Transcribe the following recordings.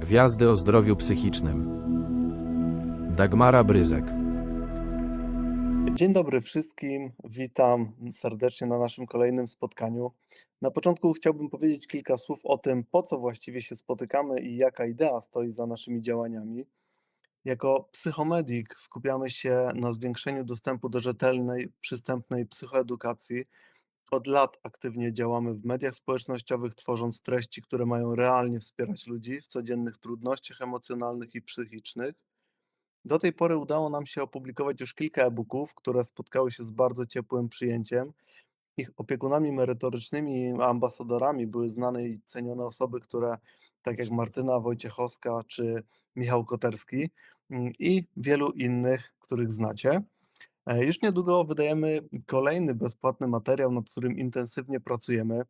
Gwiazdy o zdrowiu psychicznym. Dagmara Bryzek. Dzień dobry wszystkim, witam serdecznie na naszym kolejnym spotkaniu. Na początku chciałbym powiedzieć kilka słów o tym, po co właściwie się spotykamy i jaka idea stoi za naszymi działaniami. Jako psychomedik skupiamy się na zwiększeniu dostępu do rzetelnej, przystępnej psychoedukacji. Od lat aktywnie działamy w mediach społecznościowych, tworząc treści, które mają realnie wspierać ludzi w codziennych trudnościach emocjonalnych i psychicznych. Do tej pory udało nam się opublikować już kilka e-booków, które spotkały się z bardzo ciepłym przyjęciem. Ich opiekunami merytorycznymi i ambasadorami były znane i cenione osoby, które, tak jak Martyna Wojciechowska czy Michał Koterski mm, i wielu innych, których znacie. E, Już niedługo wydajemy kolejny bezpłatny materiał, nad którym intensywnie pracujemy.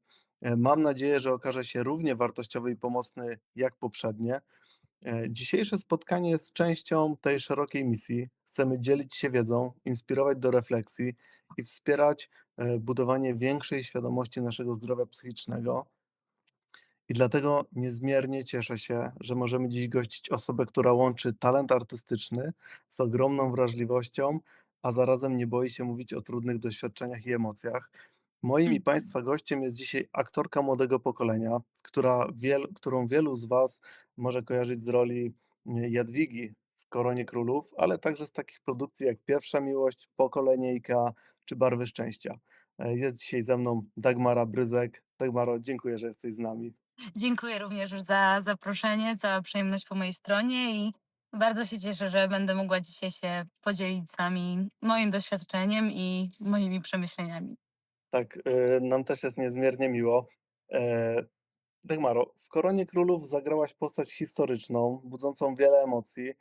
E, Mam nadzieję, że okaże się równie wartościowy i pomocny jak poprzednie. E, Dzisiejsze spotkanie jest częścią tej szerokiej misji. Chcemy dzielić się wiedzą, inspirować do refleksji i wspierać budowanie większej świadomości naszego zdrowia psychicznego. I dlatego niezmiernie cieszę się, że możemy dziś gościć osobę, która łączy talent artystyczny z ogromną wrażliwością, a zarazem nie boi się mówić o trudnych doświadczeniach i emocjach. Moim i Państwa gościem jest dzisiaj aktorka młodego pokolenia, która wiel, którą wielu z Was może kojarzyć z roli Jadwigi w Koronie Królów, ale także z takich produkcji jak Pierwsza Miłość, Pokoleniejka czy Barwy Szczęścia. E, Jest dzisiaj ze mną Dagmara Bryzek. Dagmaro, dziękuję, że jesteś z nami. Dziękuję również za zaproszenie, cała przyjemność po mojej stronie i bardzo się cieszę, że będę mogła dzisiaj się podzielić z Wami moim doświadczeniem i moimi przemyśleniami. Tak, e, nam też jest niezmiernie miło. E, Dagmaro, w Koronie Królów zagrałaś postać historyczną, budzącą wiele emocji.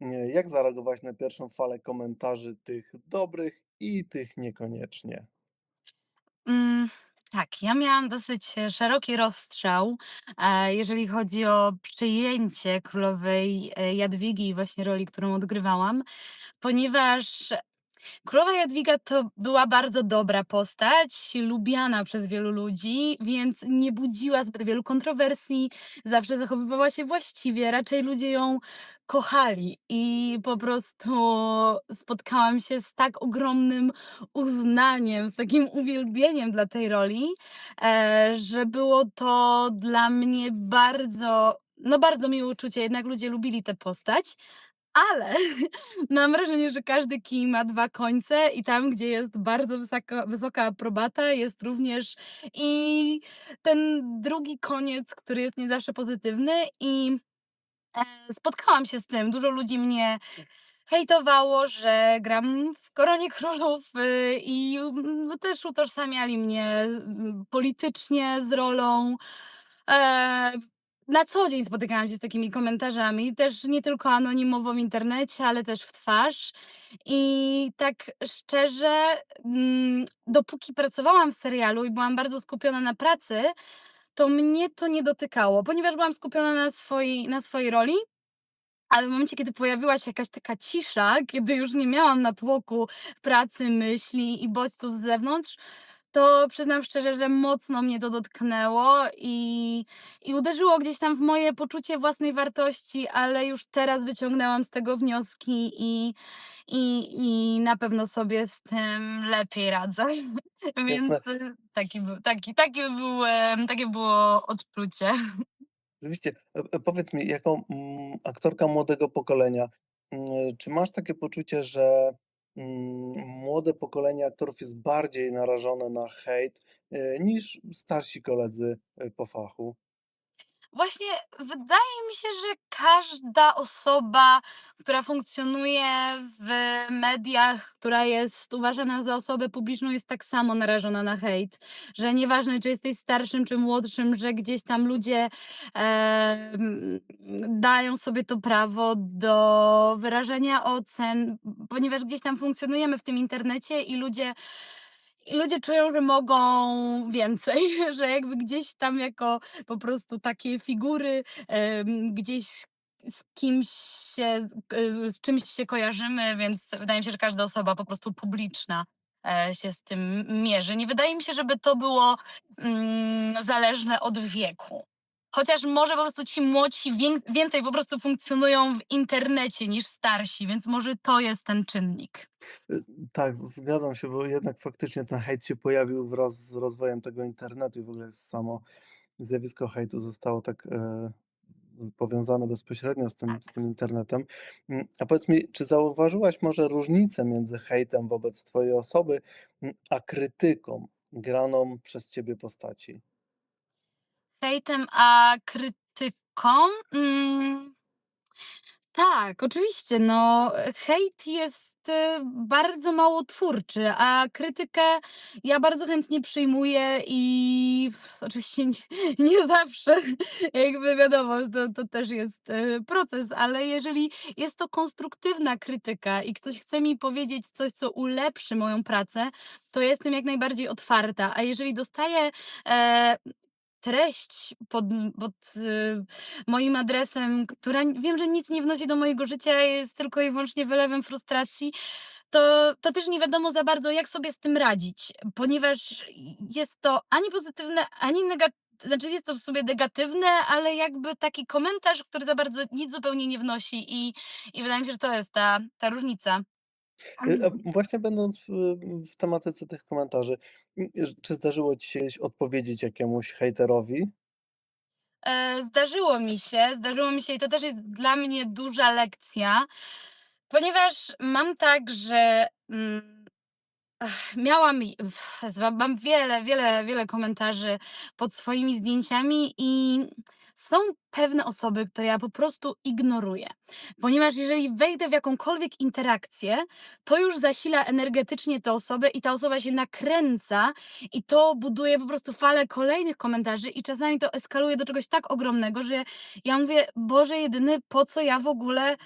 E, Jak zareagowałaś na pierwszą falę komentarzy, tych dobrych i tych niekoniecznie? Mm, tak, ja miałam dosyć e, szeroki rozstrzał, jeżeli chodzi o przyjęcie królowej e, Jadwigi i właśnie roli, którą odgrywałam, ponieważ Królowa Jadwiga to była bardzo dobra postać, lubiana przez wielu ludzi, więc nie budziła zbyt wielu kontrowersji, zawsze zachowywała się właściwie, raczej ludzie ją kochali i po prostu spotkałam się z tak ogromnym uznaniem, z takim uwielbieniem dla tej roli, e, że było to dla mnie bardzo, no bardzo miłe uczucie, jednak ludzie lubili tę postać. Ale mam wrażenie, że każdy kij ma 2 końce i tam, gdzie jest bardzo wysoko wysoka aprobata, jest również i ten drugi koniec, który jest nie zawsze pozytywny i, e, spotkałam się z tym. Dużo ludzi mnie hejtowało, że gram w Koronie Królów, y, i, mm, też utożsamiali mnie, mm, politycznie z rolą. Eee, na co dzień spotykałam się z takimi komentarzami, też nie tylko anonimowo w internecie, ale też w twarz. I tak szczerze, mm, dopóki pracowałam w serialu i byłam bardzo skupiona na pracy, to mnie to nie dotykało, ponieważ byłam skupiona na swojej na swojej roli. Ale w momencie, kiedy pojawiła się jakaś taka cisza, kiedy już nie miałam natłoku pracy, myśli i bodźców z zewnątrz, to przyznam szczerze, że mocno mnie to dotknęło i, i uderzyło gdzieś tam w moje poczucie własnej wartości, ale już teraz wyciągnęłam z tego wnioski i, i, i na pewno sobie z tym lepiej radzę. Więc Jasne. taki, był- taki, taki był, em, takie było odczucie. Oczywiście. E, e, powiedz mi, jako mm, aktorka młodego pokolenia, mm, czy masz takie poczucie, że młode pokolenie aktorów jest bardziej narażone na hejt e, niż starsi koledzy e, po fachu? Właśnie wydaje mi się, że każda osoba, która funkcjonuje w mediach, która jest uważana za osobę publiczną, jest tak samo narażona na hejt. Że nieważne, czy jesteś starszym, czy młodszym, że gdzieś tam ludzie em, dają sobie to prawo do wyrażania ocen, ponieważ gdzieś tam funkcjonujemy w tym internecie i ludzie ludzie czują, że mogą więcej, że jakby gdzieś tam jako po prostu takie figury, gdzieś z kimś się, z y, z czymś się kojarzymy, więc wydaje mi się, że każda osoba po prostu publiczna, e, się z tym mierzy. Nie wydaje mi się, żeby to było, mm, zależne od wieku. Chociaż może po prostu ci młodsi wię więcej po prostu funkcjonują w internecie niż starsi, więc może to jest ten czynnik. Y, tak, z zgadzam się, bo jednak faktycznie ten hejt się pojawił wraz z rozwojem tego internetu i w ogóle samo zjawisko hejtu zostało tak, e, powiązane bezpośrednio z tym z Tak. tym internetem. Mm, a powiedz mi, czy zauważyłaś może różnicę między hejtem wobec twojej osoby, mm, a krytyką graną przez ciebie postaci? Hejtem, a krytyką? Mm, tak, oczywiście, no, hejt jest, y, bardzo mało twórczy, a krytykę ja bardzo chętnie przyjmuję i oczywiście nie nie zawsze, jakby wiadomo, to to też jest, y, proces, ale jeżeli jest to konstruktywna krytyka i ktoś chce mi powiedzieć coś, co ulepszy moją pracę, to jestem jak najbardziej otwarta, a jeżeli dostaję, e, treść pod pod, y, moim adresem, która wiem, że nic nie wnosi do mojego życia, jest tylko i wyłącznie wylewem frustracji, to to też nie wiadomo za bardzo, jak sobie z tym radzić, ponieważ jest to ani pozytywne, ani nega znaczy jest to w sobie negatywne, ale jakby taki komentarz, który za bardzo nic zupełnie nie wnosi i i wydaje mi się, że to jest ta ta różnica. Y, a właśnie będąc w w tematyce tych komentarzy, ż czy zdarzyło ci się kiedyś odpowiedzieć jakiemuś hejterowi? E, zdarzyło mi się, zdarzyło mi się i to też jest dla mnie duża lekcja, ponieważ mam tak, że, mm, ach, miałam i mam wiele, wiele, wiele komentarzy pod swoimi zdjęciami i są pewne osoby, które ja po prostu ignoruję, ponieważ jeżeli wejdę w jakąkolwiek interakcję, to już zasila energetycznie tę osobę i ta osoba się nakręca i to buduje po prostu falę kolejnych komentarzy i czasami to eskaluje do czegoś tak ogromnego, że ja mówię: „Boże jedyny, po co ja w ogóle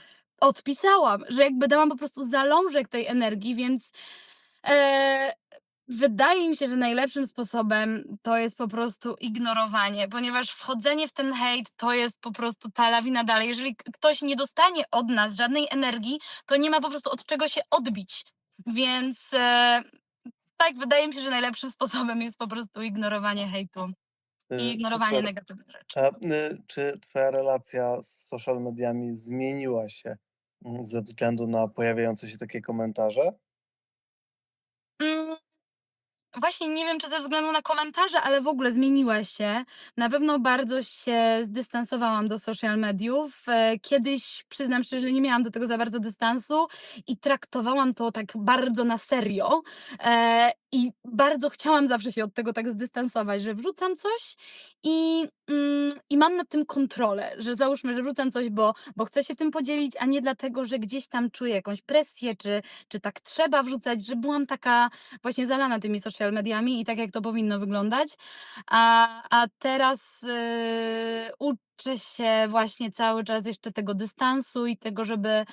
odpisałam?” Że jakby dałam po prostu zalążek tej energii, więc, e, wydaje mi się, że najlepszym sposobem to jest po prostu ignorowanie, ponieważ wchodzenie w ten hejt to jest po prostu ta lawina dalej. Jeżeli ktoś nie dostanie od nas żadnej energii, to nie ma po prostu od czego się odbić, więc, e, tak, wydaje mi się, że najlepszym sposobem jest po prostu ignorowanie hejtu i Y, ignorowanie super. negatywnych rzeczy. A, y, czy twoja relacja z social mediami zmieniła się, mm, ze względu na pojawiające się takie komentarze? Właśnie nie wiem, czy ze względu na komentarze, ale w ogóle zmieniła się. Na pewno bardzo się zdystansowałam do social mediów. E, kiedyś, przyznam szczerze, nie miałam do tego za bardzo dystansu i traktowałam to tak bardzo na serio, e, i bardzo chciałam zawsze się od tego tak zdystansować, że wrzucam coś i, mm, i mam nad tym kontrolę, że załóżmy, że wrzucam coś, bo bo chcę się tym podzielić, a nie dlatego, że gdzieś tam czuję jakąś presję, czy czy tak trzeba wrzucać, że byłam taka właśnie zalana tymi social mediami i tak, jak to powinno wyglądać. A a teraz, y, uczę się właśnie cały czas jeszcze tego dystansu i tego, żeby,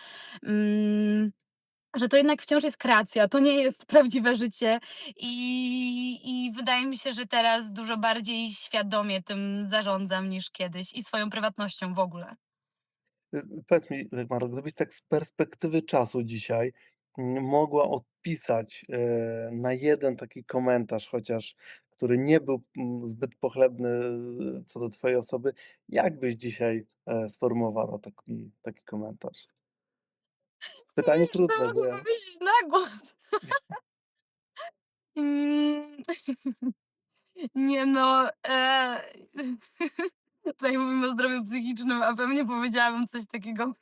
mm, że to jednak wciąż jest kreacja, to nie jest prawdziwe życie i i wydaje mi się, że teraz dużo bardziej świadomie tym zarządzam niż kiedyś i swoją prywatnością w ogóle. Y, powiedz mi, Dagmaro, gdybyś tak z perspektywy czasu dzisiaj, mogła odpisać, e, na jeden taki komentarz chociaż, który nie był, mm, zbyt pochlebny, y, co do twojej osoby, jak byś dzisiaj, e, sformułowała taki taki komentarz? Nie Pytanie wiem, czy to trudne, mogę wiem. powiedzieć na głos. Mm. Nie no, e, tutaj mówimy o zdrowiu psychicznym, a pewnie powiedziałabym coś takiego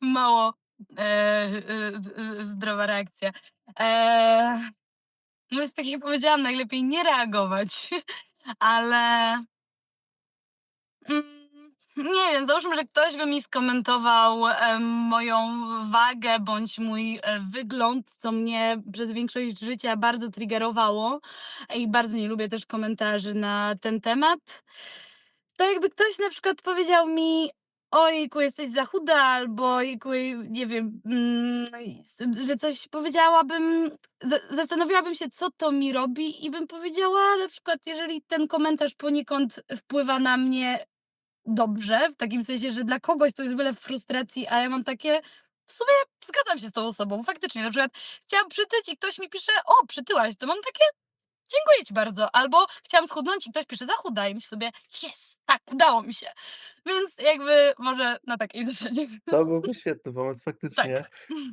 mało, e, d y, zdrowa reakcja. Eee, no więc tak jak powiedziałam, najlepiej nie reagować, ale mm, nie wiem, załóżmy, że ktoś by mi skomentował, e, moją wagę bądź mój, e, wygląd, co mnie przez większość życia bardzo triggerowało i bardzo nie lubię też komentarzy na ten temat. To jakby ktoś na przykład powiedział mi: „Ojejku, jesteś za chuda” albo ojejku, nie wiem, mm, że coś powiedziałabym, za zastanowiłabym się, co to mi robi i bym powiedziała na przykład, jeżeli ten komentarz poniekąd wpływa na mnie dobrze, w takim sensie, że dla kogoś to jest wylew frustracji, a ja mam takie: „W sumie zgadzam się z tą osobą”, faktycznie, na przykład chciałam przytyć i ktoś mi pisze: „O, przytyłaś”, to mam takie dziękuję ci bardzo. Albo chciałam schudnąć i ktoś pisze zachudaj. I myślę sobie, jest, tak, udało mi się. Więc jakby może na takiej zasadzie. To byłby świetny pomysł, Tak. faktycznie.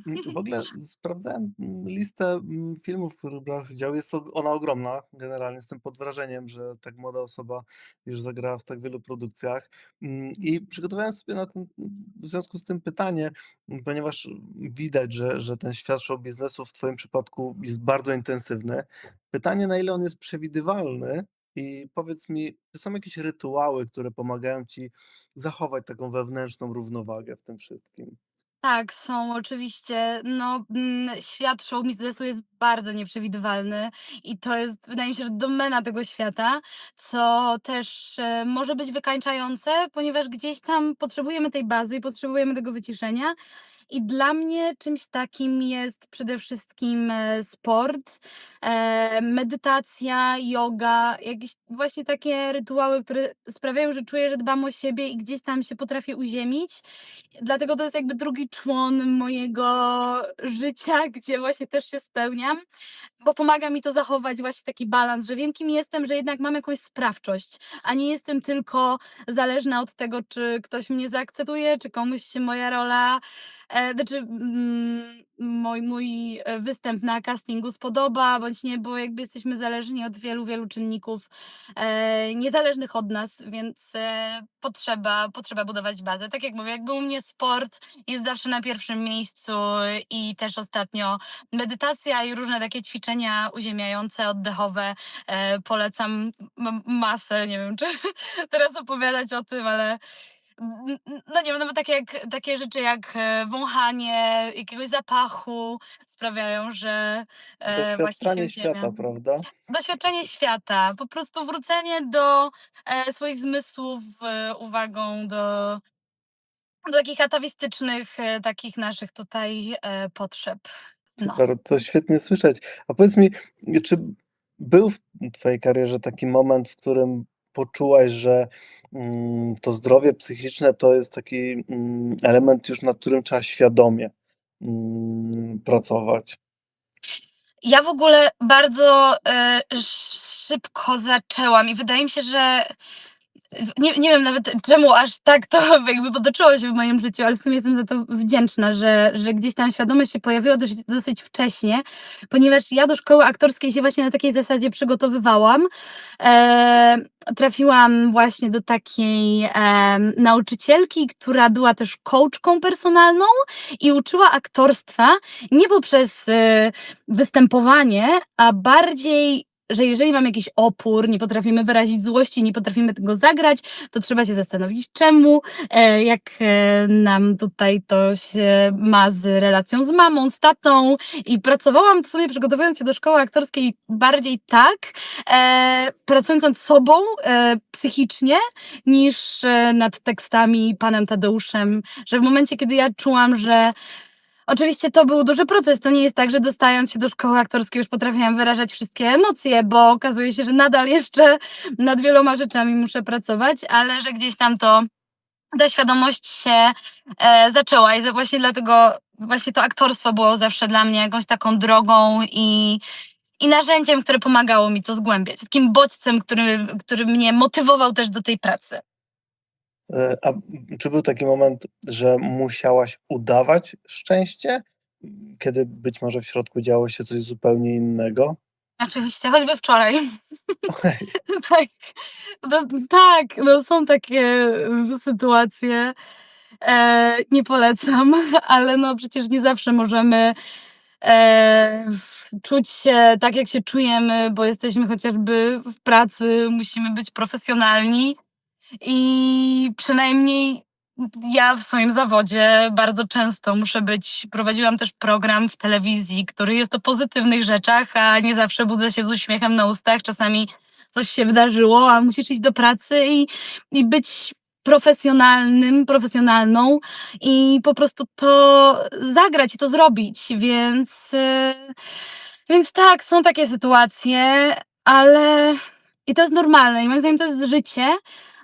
Mm, W ogóle sprawdzałem mm, listę mm, filmów, w których brałeś udział. Jest ona ogromna. Generalnie jestem pod wrażeniem, że tak młoda osoba już zagrała w tak wielu produkcjach. Mm, I przygotowałem sobie na ten, w związku z tym pytanie, ponieważ widać, że, że ten świat show biznesu w Twoim przypadku jest bardzo intensywny. Pytanie, na ile on jest przewidywalny i powiedz mi, czy są jakieś rytuały, które pomagają Ci zachować taką wewnętrzną równowagę w tym wszystkim? Tak, są oczywiście. No, mm, świat show biznesu jest bardzo nieprzewidywalny i to jest, wydaje mi się, że domena tego świata, co też e, może być wykańczające, ponieważ gdzieś tam potrzebujemy tej bazy i potrzebujemy tego wyciszenia. I dla mnie czymś takim jest przede wszystkim e, sport, e, medytacja, yoga, jakieś właśnie takie rytuały, które sprawiają, że czuję, że dbam o siebie i gdzieś tam się potrafię uziemić. Dlatego to jest jakby drugi człon mojego życia, gdzie właśnie też się spełniam, bo pomaga mi to zachować właśnie taki balans, że wiem, kim jestem, że jednak mam jakąś sprawczość, a nie jestem tylko zależna od tego, czy ktoś mnie zaakceptuje, czy komuś się moja rola, e, znaczy mm, mój, mój e, występ na castingu spodoba, bądź nie, bo jakby jesteśmy zależni od wielu, wielu czynników e, niezależnych od nas, więc potrzeba, potrzeba budować bazę. Tak jak mówię, jakby u mnie sport jest zawsze na pierwszym miejscu i też ostatnio medytacja i różne takie ćwiczenia uziemiające, oddechowe. Polecam masę, nie wiem czy teraz opowiadać o tym, ale n- n- no nie wiem, nawet takie, jak, takie rzeczy jak e, wąchanie jakiegoś zapachu sprawiają, że e, właśnie się Doświadczanie świata, uziemiam. prawda? Doświadczenie świata, po prostu wrócenie do e, swoich zmysłów e, uwagą do, do takich atawistycznych, e, takich naszych tutaj e, potrzeb. No. Super, to świetnie słyszeć. A powiedz mi, czy był w Twojej karierze taki moment, w którym poczułaś, że mm, to zdrowie psychiczne to jest taki mm, element już, nad którym trzeba świadomie mm, pracować? Ja w ogóle bardzo e, szybko zaczęłam i wydaje mi się, że nie, nie wiem nawet czemu aż tak to jakby potoczyło się w moim życiu, ale w sumie jestem za to wdzięczna, że, że gdzieś tam świadomość się pojawiła dosyć, dosyć wcześnie, ponieważ ja do szkoły aktorskiej się właśnie na takiej zasadzie przygotowywałam. E, trafiłam właśnie do takiej e, nauczycielki, która była też coachką personalną i uczyła aktorstwa nie poprzez e, występowanie, a bardziej że jeżeli mamy jakiś opór, nie potrafimy wyrazić złości, nie potrafimy tego zagrać, to trzeba się zastanowić czemu, e, jak e, nam tutaj to się ma z relacją z mamą, z tatą. I pracowałam sobie przygotowując się do szkoły aktorskiej bardziej tak, e, pracując nad sobą psychicznie, niż nad tekstami panem Tadeuszem, że w momencie, kiedy ja czułam, że Oczywiście to był duży proces. To nie jest tak, że dostając się do szkoły aktorskiej już potrafiłam wyrażać wszystkie emocje, bo okazuje się, że nadal jeszcze nad wieloma rzeczami muszę pracować, ale że gdzieś tam to ta świadomość się e, zaczęła i właśnie dlatego właśnie to aktorstwo było zawsze dla mnie jakąś taką drogą i, i narzędziem, które pomagało mi to zgłębiać. Takim bodźcem, który, który mnie motywował też do tej pracy. E, A czy był taki moment, że musiałaś udawać szczęście, kiedy być może w środku działo się coś zupełnie innego? Oczywiście, choćby wczoraj. Okej. Tak, no, tak, no są takie y, sytuacje. E, nie polecam, ale no przecież nie zawsze możemy e, w- czuć się tak, jak się czujemy, bo jesteśmy chociażby w pracy, musimy być profesjonalni i przynajmniej ja w swoim zawodzie bardzo często muszę być, prowadziłam też program w telewizji, który jest o pozytywnych rzeczach, a nie zawsze budzę się z uśmiechem na ustach. Czasami coś się wydarzyło, a musisz iść do pracy i, i być profesjonalnym, profesjonalną i po prostu to zagrać i to zrobić, więc, y, więc tak, są takie sytuacje, ale i to jest normalne i moim zdaniem to jest życie,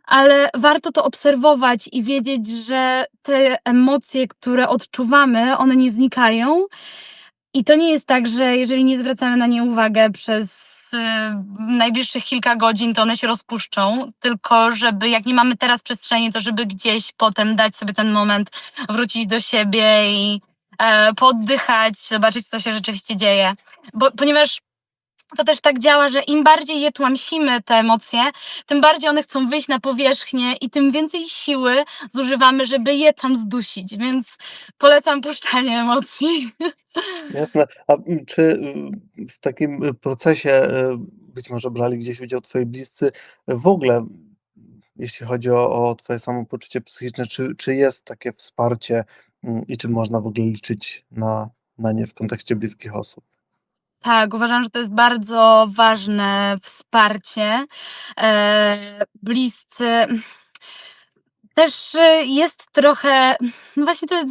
ale warto to obserwować i wiedzieć, że te emocje, które odczuwamy, one nie znikają. I to nie jest tak, że jeżeli nie zwracamy na nie uwagę przez y, najbliższych kilka godzin, to one się rozpuszczą, tylko żeby jak nie mamy teraz przestrzeni, to żeby gdzieś potem dać sobie ten moment, wrócić do siebie i e, pooddychać, zobaczyć, co się rzeczywiście dzieje. Bo, ponieważ to też tak działa, że im bardziej je tłamsimy, te emocje, tym bardziej one chcą wyjść na powierzchnię i tym więcej siły zużywamy, żeby je tam zdusić. Więc polecam puszczanie emocji. Jasne. A mm, czy y, w takim procesie y, być może brali gdzieś udział twoi bliscy w ogóle, jeśli chodzi o, o twoje samopoczucie psychiczne, czy, czy jest takie wsparcie mm, i czy można w ogóle liczyć na, na nie w kontekście bliskich osób? Tak, uważam, że to jest bardzo ważne wsparcie. E, bliscy też y, jest trochę, no właśnie to,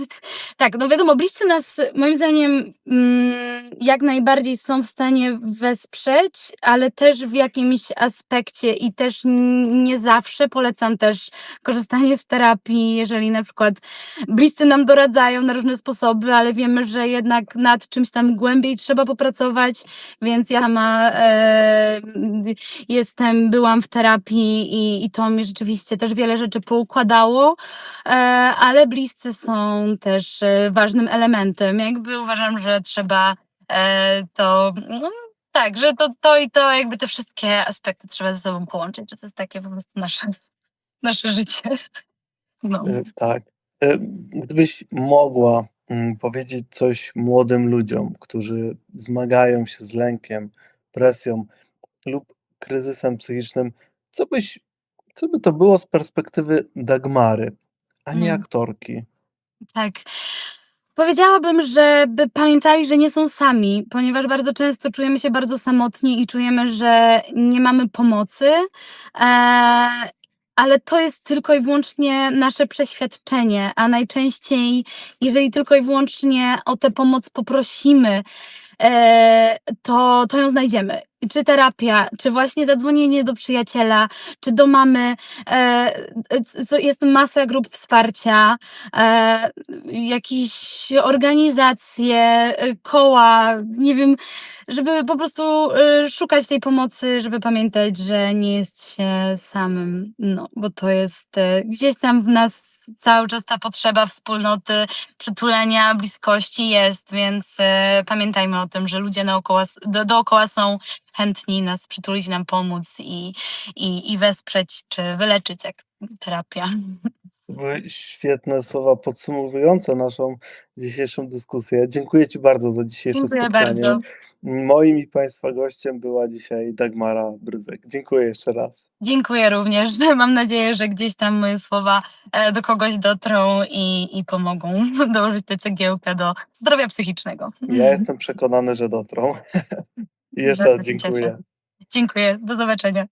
tak, no wiadomo, bliscy nas moim zdaniem mm, jak najbardziej są w stanie wesprzeć, ale też w jakimś aspekcie i też nie zawsze polecam też korzystanie z terapii, jeżeli na przykład bliscy nam doradzają na różne sposoby, ale wiemy, że jednak nad czymś tam głębiej trzeba popracować, więc ja sama e, jestem, byłam w terapii i, i to mi rzeczywiście też wiele rzeczy poukładało, e, ale bliscy są też e, ważnym elementem. Jakby uważam, że trzeba e, to, no, tak, że to, to i to, jakby te wszystkie aspekty trzeba ze sobą połączyć, że to jest takie po prostu nasze, nasze życie. No. Tak. Gdybyś mogła mm, powiedzieć coś młodym ludziom, którzy zmagają się z lękiem, presją lub kryzysem psychicznym, co byś, co by to było z perspektywy Dagmary, a nie Mm. aktorki? Tak. Powiedziałabym, żeby pamiętali, że nie są sami, ponieważ bardzo często czujemy się bardzo samotni i czujemy, że nie mamy pomocy. E, ale to jest tylko i wyłącznie nasze przeświadczenie, a najczęściej, jeżeli tylko i wyłącznie o tę pomoc poprosimy, to, to ją znajdziemy. Czy terapia, czy właśnie zadzwonienie do przyjaciela, czy do mamy. E, jest masa grup wsparcia, e, jakieś organizacje, e, koła, nie wiem, żeby po prostu e, szukać tej pomocy, żeby pamiętać, że nie jest się samym, no, bo to jest e, gdzieś tam w nas cały czas ta potrzeba wspólnoty, przytulenia, bliskości jest, więc e, pamiętajmy o tym, że ludzie naokoło, s- do, dookoła są chętni nas przytulić, nam pomóc i, i, i wesprzeć, czy wyleczyć jak terapia. To były świetne słowa podsumowujące naszą dzisiejszą dyskusję. Dziękuję Ci bardzo za dzisiejsze Dziękuję spotkanie. bardzo. Moim i Państwa gościem była dzisiaj Dagmara Bryzek. Dziękuję jeszcze raz. Dziękuję również. Mam nadzieję, że gdzieś tam moje słowa e, do kogoś dotrą i, i pomogą dołożyć tę cegiełkę do zdrowia psychicznego. Ja jestem przekonany, że dotrą. I jeszcze raz dziękuję. Dziękuję. Do zobaczenia.